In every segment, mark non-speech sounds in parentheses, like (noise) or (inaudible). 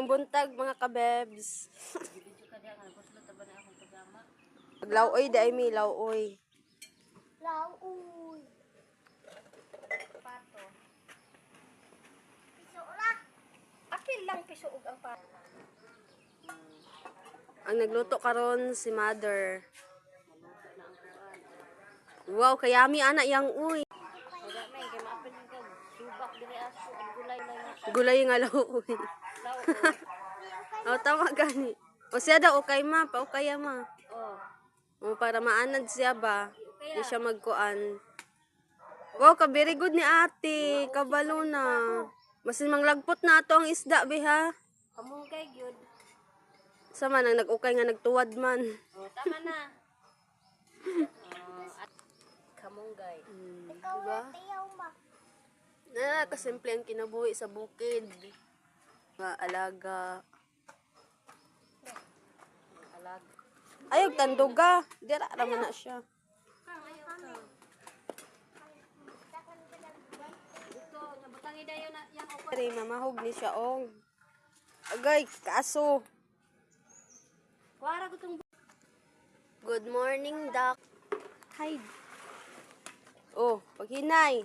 Maayong buntag mga kabebs. Video ka diya nga gusto ta ba na akong programa? Laoy dai mi laoy. Lauy. Pato. Piso ra. Apil lang piso ug ang pato. Ang nagluto karon si mother. Wow, kayami ana yang uy. Wala may kay maapil ka. Subak diri aso ang gulay nga laoy. (laughs) Daw. Oh, tama gani. O siya daw okay ma, pa okay ma. Oh. O para maanad siya ba? Di siya magkuan. Wow, ka very good ni ate. Kabalo na. Masin manglagpot na ato ang isda be ha. Kamong kay gyud. Sama nang nag-ukay nga nagtuwad man. Oh, tama na. (laughs) Oh, at kamunggay. Ikaw Diba? Na. Na, kasimple ang kinabuhi sa bukid. Nga alaga. Alag. Ayog tanduga. Dira raman na siya. Pero mamahog ni siya ong. Agay, kaso. Kuwara ko tong Good morning, Doc. Hi. Oh, paghinay.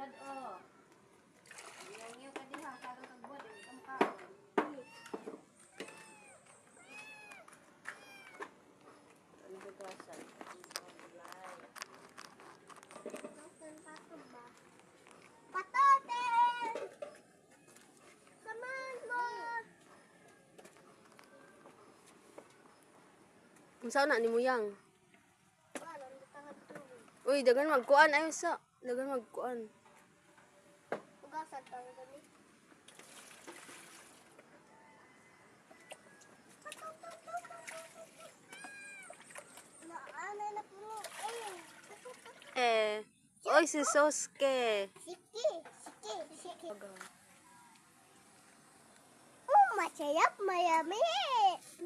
Bulad oh. Yang iyo ka diha karon kag buwan di ka maka. Ano ba grasa? Nasaan pato ba? Patoten! Samahan mo! Unsa na ni mo yang? Wala, nagtangad tubig. Uy, dagan magkuan ayo sa. Dagan magkuan. Ugasan tayo kami. Naana na puno. Eh, Eh, oy si Soske. Siki, siki, siki. Oh, masayap, mayami.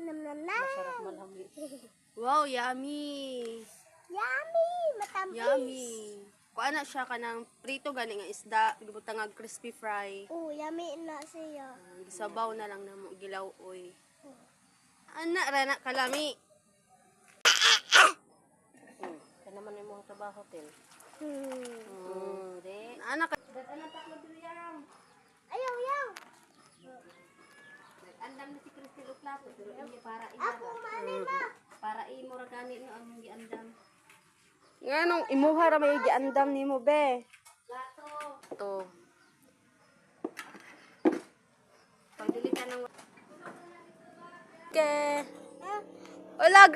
Nam nam nam. Sarap malami. (laughs) Wow, yummy. Yummy, matamis. Yummy. Kuan na siya kanang prito gani nga isda, gibutang nga crispy fry. Oh, yummy na siya. Gisabaw na lang namo gilaw oy. Ana ra na kalami. Hmm. Kaya naman yung mga trabaho tin. Hmm. Hmm, di. Ana ka Daghan taklo diriyang. Ayaw, ayaw. Andam na si Crystal Uklato pero hindi para Ako, ilaga. mali ma. Para imo ra gani no ang giandam. Nganong imuha ra may giandam nimo be. To. Pagdili ka ng Okay. Hola,